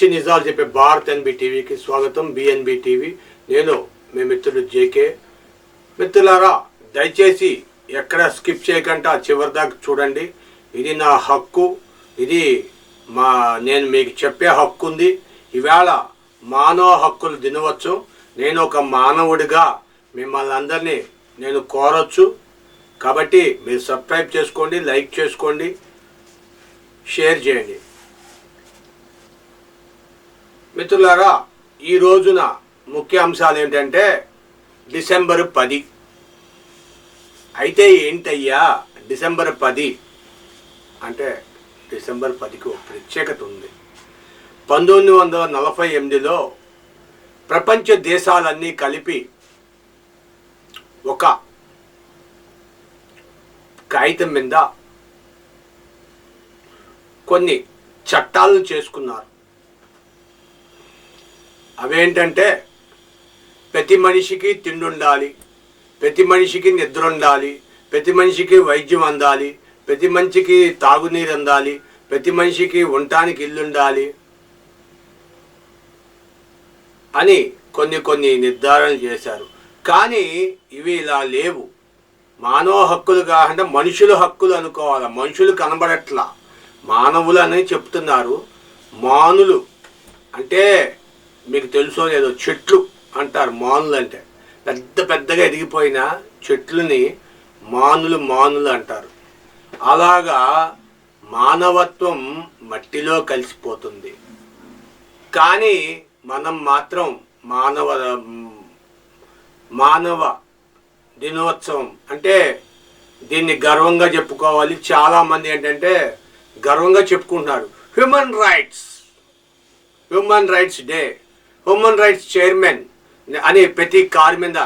మంచి నిజాలు చెప్పే భారత్ ఎన్బి టీవీకి స్వాగతం బిఎన్బి టీవీ. నేను మీ మిత్రుడు జేకే మిత్రులారా దయచేసి ఎక్కడ స్కిప్ చేయకుండా చివరి దాకా చూడండి. ఇది నా హక్కు. ఇది మా నేను మీకు చెప్పే హక్కు ఉంది. ఈవేళ మానవ హక్కులు దినవచ్చు. నేను ఒక మానవుడిగా మిమ్మల్ని అందరినీ నేను కోరొచ్చు. కాబట్టి మీరు సబ్స్క్రైబ్ చేసుకోండి లైక్ చేసుకోండి షేర్ చేయండి. మిత్రులారా ఈ రోజున ముఖ్య అంశాలు ఏంటంటే డిసెంబర్ పది. అయితే ఏంటయ్యా డిసెంబర్ పది? అంటే డిసెంబర్ పదికి ఒక ప్రత్యేకత ఉంది. పంతొమ్మిది వందల నలభై ఎనిమిదిలో ప్రపంచ దేశాలన్నీ కలిపి ఒక కాగితం మీద కొన్ని చట్టాలను చేసుకున్నారు. అవేంటంటే ప్రతి మనిషికి తిండి ఉండాలి ప్రతి మనిషికి నిద్ర ఉండాలి ప్రతి మనిషికి వైద్యం అందాలి ప్రతి మనిషికి తాగునీరు అందాలి ప్రతి మనిషికి ఉండటానికి ఇల్లు ఉండాలి అని కొన్ని కొన్ని నిర్ధారణలు చేశారు. కానీ ఇవి ఇలా లేవు. మానవ హక్కులు కాకుండా మనుషుల హక్కులు అనుకోవాలి? మనుషులు కనబడట్లా. మానవులు అని చెప్తున్నారు. మానులు. అంటే మీకు తెలుసో లేదో చెట్లు అంటారు మానులు అంటే. పెద్ద పెద్దగా ఎదిగిపోయిన చెట్లని మానులు మానులు అంటారు. అలాగా మానవత్వం మట్టిలో కలిసిపోతుంది. కానీ మనం మాత్రం మానవ మానవ దినోత్సవం అంటే దీన్ని గర్వంగా చెప్పుకోవాలి. చాలామంది ఏంటంటే గర్వంగా చెప్పుకుంటున్నారు. Human rights human rights day. Human rights chairman అని ప్రతి కారు మీద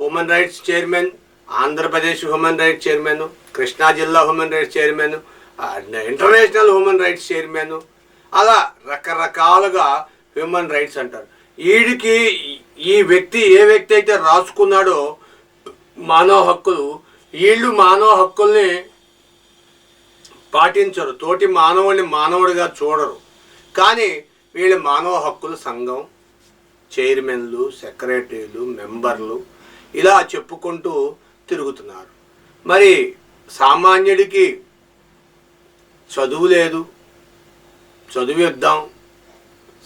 human rights chairman Andhra Pradesh human rights chairman Krishna జిల్లా human rights chairman international human rights chairman అలా రకరకాలుగా హ్యూమన్ రైట్స్ అంటారు. వీడికి ఈ వ్యక్తి ఏ వ్యక్తి అయితే రాసుకున్నాడో మానవ హక్కులు వీళ్ళు మానవ హక్కుల్ని పాటించరు. తోటి మానవుడిని మానవుడిగా చూడరు. కానీ వీళ్ళ మానవ హక్కుల సంఘం. చైర్మన్లు సెక్రటరీలు మెంబర్లు ఇలా చెప్పుకుంటూ తిరుగుతున్నారు. మరి సామాన్యుడికి చదువు లేదు చదివిద్దాం.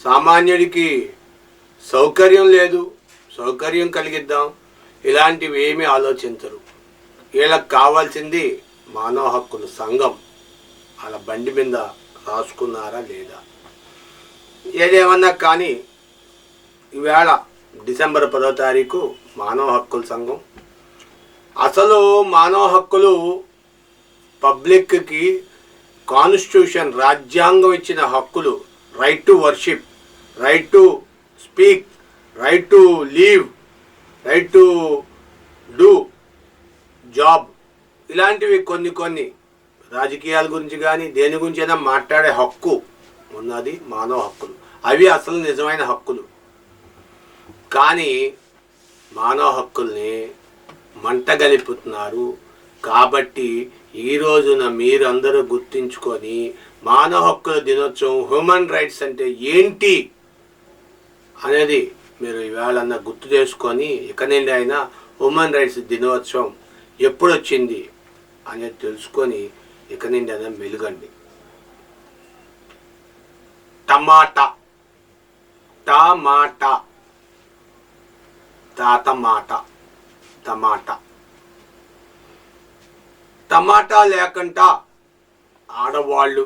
సామాన్యుడికి సౌకర్యం లేదు సౌకర్యం కలిగిద్దాం. ఇలాంటివి ఏమీ ఆలోచించరు. వీళ్ళకి కావాల్సింది మానవ హక్కుల సంఘం. వాళ్ళ బండి మీద రాసుకున్నారా లేదా? ఏదేమన్నా కానీ ఈవేళ డిసెంబర్ పదో తారీఖు మానవ హక్కుల సంఘం. అసలు మానవ హక్కులు పబ్లిక్కి కాన్స్టిట్యూషన్ రాజ్యాంగం ఇచ్చిన హక్కులు right to worship right to speak right to leave right to do job ఇలాంటివి కొన్ని కొన్ని రాజకీయాల గురించి కానీ దేని గురించి అయినా మాట్లాడే హక్కు ఉన్నది మానవ హక్కులు. అవి అసలు నిజమైన హక్కులు. కానీ మానవ హక్కుల్ని మంటగలిపుతున్నారు. కాబట్టి ఈ రోజున మీరందరూ గుర్తించుకొని మానవ హక్కుల దినోత్సవం హ్యూమన్ రైట్స్ అంటే ఏంటి అనేది మీరు ఇవాళ గుర్తు చేసుకొని ఇక నుండి అయినా హ్యూమన్ రైట్స్ దినోత్సవం ఎప్పుడు వచ్చింది అనేది తెలుసుకొని ఇక నుండి అయినా మెలుగండి. టమాటా టమాటా. తాత మాట టమాటా. టమాటా లేకుండా ఆడవాళ్ళు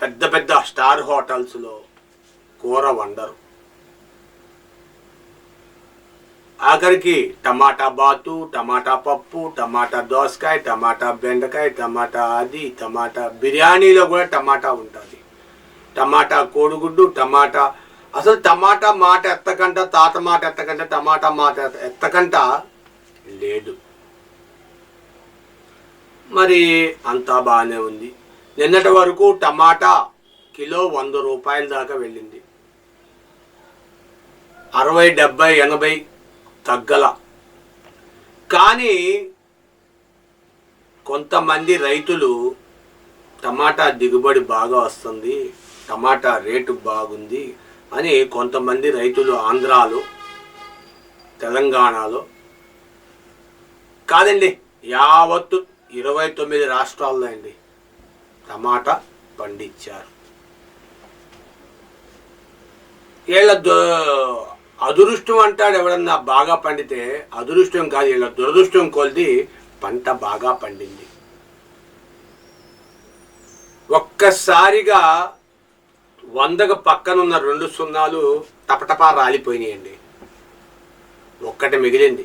పెద్ద పెద్ద స్టార్ హోటల్స్లో కూర వండరు. ఆఖరికి టమాటా బాతు టమాటా పప్పు టమాటా దోసకాయ టమాటా బెండకాయ టమాటా అది టమాటా బిర్యానీలో కూడా టమాటా ఉంటుంది. టమాటా కోడిగుడ్డు టమాటా అసలు టమాటా మాట ఎత్తకంట తాత మాట ఎత్తకంట టమాటా మాట ఎత్తకంట లేదు. మరి అంతా బాగానే ఉంది. నిన్నటి వరకు టమాటా కిలో వంద రూపాయల దాకా వెళ్ళింది. అరవై డెబ్బై ఎనభై తగ్గల. కానీ కొంతమంది రైతులు టమాటా దిగుబడి బాగా వస్తుంది టమాటా రేటు బాగుంది అని కొంతమంది రైతులు ఆంధ్రాలో తెలంగాణలో కాదండి యావత్తు ఇరవై తొమ్మిది రాష్ట్రాల్లో అండి టమాటా పండించారు. వీళ్ళ దు- అదృష్టం అంటాడు ఎవడన్నా బాగా పండితే అదృష్టం కాదు వీళ్ళ దురదృష్టం కొలిది పంట బాగా పండింది. ఒక్కసారిగా వందకు పక్కనున్న రెండు సున్నాలు టపటపా రాలిపోయినాయండి. ఒక్కటి మిగిలింది.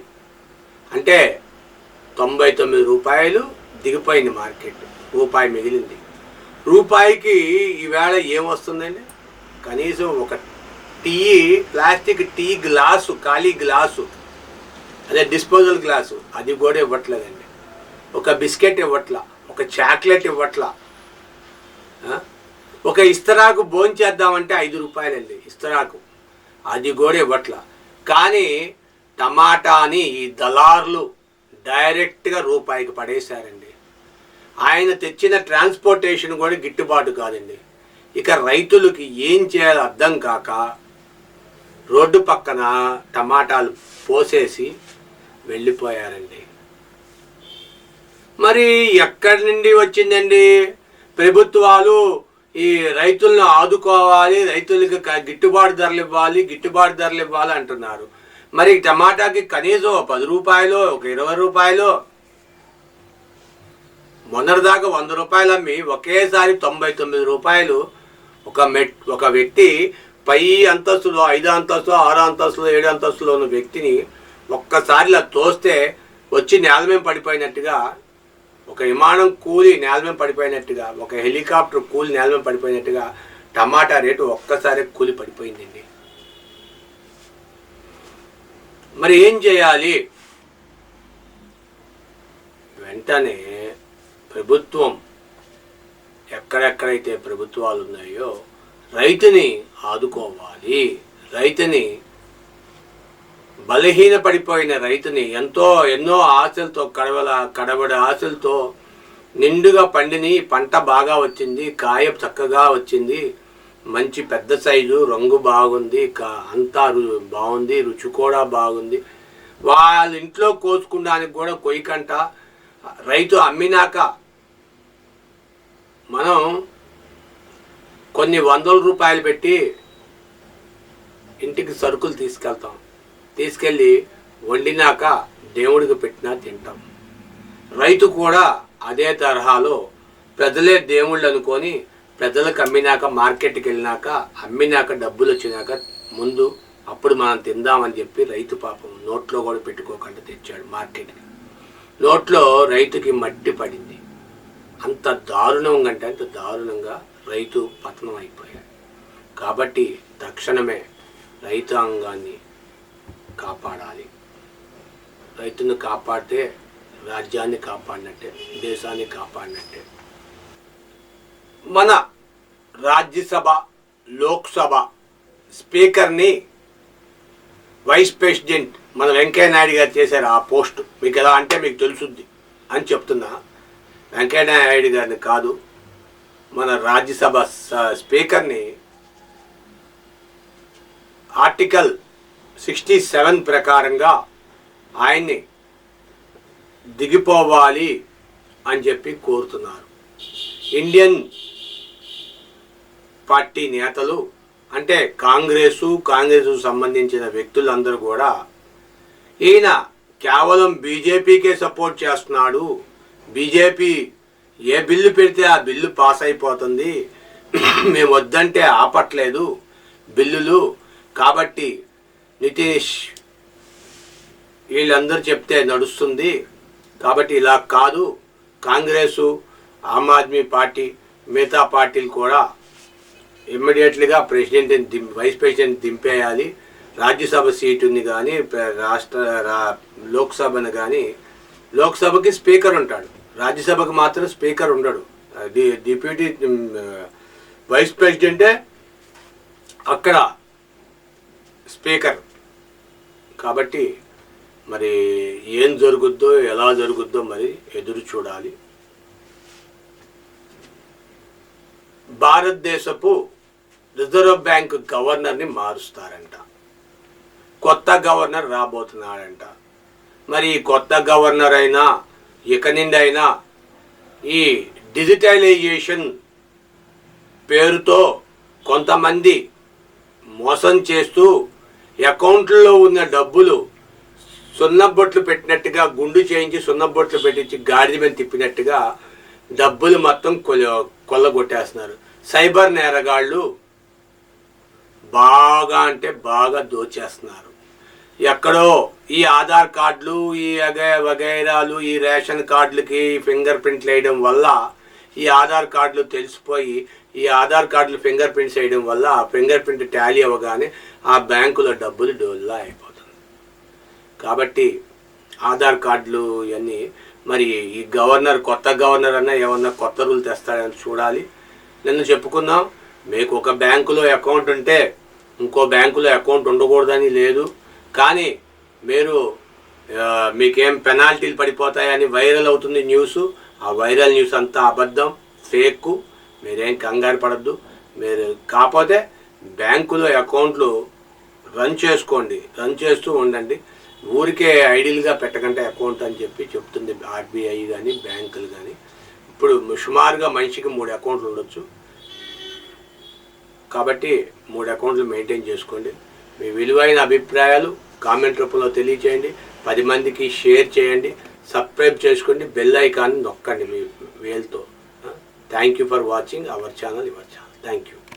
అంటే తొంభై తొమ్మిది రూపాయలు దిగిపోయింది మార్కెట్. రూపాయి మిగిలింది. రూపాయికి ఈవేళ ఏమొస్తుందండి కనీసం ఒక టీ ప్లాస్టిక్ టీ గ్లాసు ఖాళీ గ్లాసు అదే డిస్పోజల్ గ్లాసు అది కూడా ఇవ్వట్లేదండి. ఒక బిస్కెట్ ఇవ్వట్లా ఒక చాక్లెట్ ఇవ్వట్లా ఒక ఇస్తరాకు భోంచేద్దామంటే ఐదు రూపాయలండి ఇస్తరాకు. అది కూడా ఇవ్వట్ల. కానీ టమాటాని ఈ దళార్లు డైరెక్ట్గా రూపాయికి పడేశారండి. ఆయన తెచ్చిన ట్రాన్స్పోర్టేషన్ కూడా గిట్టుబాటు కాదండి. ఇక రైతులకి ఏం చేయాలో అర్థం కాక రోడ్డు పక్కన టమాటాలు పోసేసి వెళ్ళిపోయారండి. మరి ఎక్కడి నుండి వచ్చిందండి? ప్రభుత్వాలు ఈ రైతులను ఆదుకోవాలి రైతులకి గిట్టుబాటు ధరలు ఇవ్వాలి గిట్టుబాటు ధరలు ఇవ్వాలి అంటున్నారు. మరి టమాటాకి కనీసం పది రూపాయలు ఒక ఇరవై రూపాయలు మొన్నటిదాకా వంద రూపాయలు అమ్మి ఒకేసారి తొంభై తొమ్మిది రూపాయలు ఒక మెట్ ఒక వ్యక్తి పై అంతస్తులో ఐదో అంతస్తు ఆరో అంతస్తులో ఏడు అంతస్తులో ఉన్న వ్యక్తిని ఒక్కసారి ఇలా తోస్తే వచ్చి నేల మీద పడిపోయినట్టుగా ఒక విమానం కూలి నేల మీద పడిపోయినట్టుగా ఒక హెలికాప్టర్ కూలి నేల మీద పడిపోయినట్టుగా టమాటా రేటు ఒక్కసారి కూలి పడిపోయిందండి. మరి ఏం చేయాలి? వెంటనే ప్రభుత్వం ఎక్కడెక్కడైతే ప్రభుత్వాలు ఉన్నాయో రైతుని ఆదుకోవాలి. రైతుని బలహీన పడిపోయిన రైతుని ఎంతో ఎన్నో ఆశలతో కడవల కడబడి ఆశలతో నిండుగా పండిని పంట బాగా వచ్చింది కాయ చక్కగా వచ్చింది. మంచి పెద్ద సైజు రంగు బాగుంది కా అంతా రు బాగుంది రుచి కూడా బాగుంది. వాళ్ళ ఇంట్లో కోసుకున్నానికి కూడా కొయ్యకంట రైతు అమ్మినాక మనం కొన్ని వందల రూపాయలు పెట్టి ఇంటికి సరుకులు తీసుకెళ్తాం. తీసుకెళ్ళి వండినాక దేవుడికి పెట్టినా తింటాం. రైతు కూడా అదే తరహాలో ప్రజలే దేవుళ్ళు అనుకొని ప్రజలకు అమ్మినాక మార్కెట్కి వెళ్ళినాక అమ్మినాక డబ్బులు వచ్చినాక ముందు అప్పుడు మనం తిందామని చెప్పి రైతు పాపం నోట్లో కూడా పెట్టుకోకుండా తెచ్చాడు మార్కెట్కి నోట్లో రైతుకి మట్టి పడింది. అంత దారుణంగా అంటే అంత దారుణంగా రైతు పతనం అయిపోయాడు. కాబట్టి తక్షణమే రైతాంగాన్ని కాపాడాలి. రైతును కాపాడితే రాజ్యాన్ని కాపాడినట్టే దేశాన్ని కాపాడినట్టే. మన రాజ్యసభ లోక్సభ స్పీకర్ని వైస్ ప్రెసిడెంట్ మన వెంకయ్య నాయుడు గారు చేశారు ఆ పోస్ట్. మీకు ఎలా అంటే మీకు తెలుసుద్ది అని చెప్తున్నా. వెంకయ్య నాయుడు గారిని కాదు మన రాజ్యసభ స- స్పీకర్ని ఆర్టికల్ సిక్స్టీ సెవెన్ ప్రకారంగా ఆయన్ని దిగిపోవాలి అని చెప్పి కోరుతున్నారు. ఇండియన్ పార్టీ నేతలు అంటే కాంగ్రెసు కాంగ్రెసు సంబంధించిన వ్యక్తులందరూ కూడా ఈయన కేవలం బీజేపీకే సపోర్ట్ చేస్తున్నాడు. బీజేపీ ఏ బిల్లు పెడితే ఆ బిల్లు పాస్ అయిపోతుంది. మేము వద్దంటే ఆపట్లేదు. బిల్లులు కాబట్టి నితీష్ వీళ్ళందరూ చెప్తే నడుస్తుంది. కాబట్టి ఇలా కాదు. కాంగ్రెసు ఆమ్ ఆద్మీ పార్టీ మిగతా పార్టీలు కూడా ఇమ్మీడియట్లీగా ప్రెసిడెంట్ని దిం వైస్ ప్రెసిడెంట్ దింపేయాలి. రాజ్యసభ సీటుని కానీ రాష్ట్ర రా లోక్సభను కానీ లోక్సభకి స్పీకర్ ఉంటాడు. రాజ్యసభకు మాత్రం స్పీకర్ ఉండడు. డి డిప్యూటీ వైస్ ప్రెసిడెంటే అక్కడ స్పీకర్. కాబట్టి మరి ఏం జరుగుద్దో ఎలా జరుగుద్దో మరి ఎదురు చూడాలి. భారతదేశపు రిజర్వ్ బ్యాంక్ గవర్నర్ని మారుస్తారంట. కొత్త గవర్నర్ రాబోతున్నాడంట. మరి ఈ కొత్త గవర్నర్ అయినా ఇక నుండి అయినా ఈ డిజిటలైజేషన్ పేరుతో కొంతమంది మోసం చేస్తూ అకౌంట్లో ఉన్న డబ్బులు సున్నబొట్లు పెట్టినట్టుగా గుండు చేయించి సున్నబొట్లు పెట్టించి గాడిద మీద తిప్పినట్టుగా డబ్బులు మొత్తం కొల కొల్లగొట్టేస్తున్నారు. సైబర్ నేరగాళ్ళు బాగా అంటే బాగా దోచేస్తున్నారు. ఎక్కడో ఈ ఆధార్ కార్డులు ఈ వగై వగైరాలు ఈ రేషన్ కార్డులకి ఫింగర్ ప్రింట్లు వేయడం వల్ల ఈ ఆధార్ కార్డులు తెలిసిపోయి ఈ ఆధార్ కార్డులు ఫింగర్ ప్రింట్ వేయడం వల్ల ఆ ఫింగర్ ప్రింట్ టాలీ అవ్వగానే ఆ బ్యాంకులో డబ్బులు డోల్లా అయిపోతుంది. కాబట్టి ఆధార్ కార్డులు ఇవన్నీ మరి ఈ గవర్నర్ కొత్త గవర్నర్ అన్న ఏమన్నా కొత్త రూల్ తెస్తాడని చూడాలి. నిన్న చెప్పుకుందాం మీకు ఒక బ్యాంకులో అకౌంట్ ఉంటే ఇంకో బ్యాంకులో అకౌంట్ ఉండకూడదని లేదు. కానీ మీరు మీకేం పెనాల్టీలు పడిపోతాయని వైరల్ అవుతుంది న్యూస్. ఆ వైరల్ న్యూస్ అంతా అబద్ధం ఫేక్. మీరేం కంగారు పడద్దు. మీరు కాకపోతే బ్యాంకులో అకౌంట్లు రన్ చేసుకోండి. రన్ చేస్తూ ఉండండి. ఊరికే ఐడియల్గా పెట్టకంటే అకౌంట్ అని చెప్పి చెప్తుంది ఆర్బీఐ కానీ బ్యాంకులు కానీ ఇప్పుడు సుమారుగా మనిషికి మూడు అకౌంట్లు ఉండొచ్చు. కాబట్టి మూడు అకౌంట్లు మెయింటైన్ చేసుకోండి. మీ విలువైన అభిప్రాయాలు కామెంట్ రూపంలో తెలియచేయండి. పది మందికి షేర్ చేయండి. సబ్స్క్రైబ్ చేసుకోండి. బెల్ ఐకాన్ నొక్కండి మీ వేల్తో. Thank you for watching our channel, your channel. Thank you.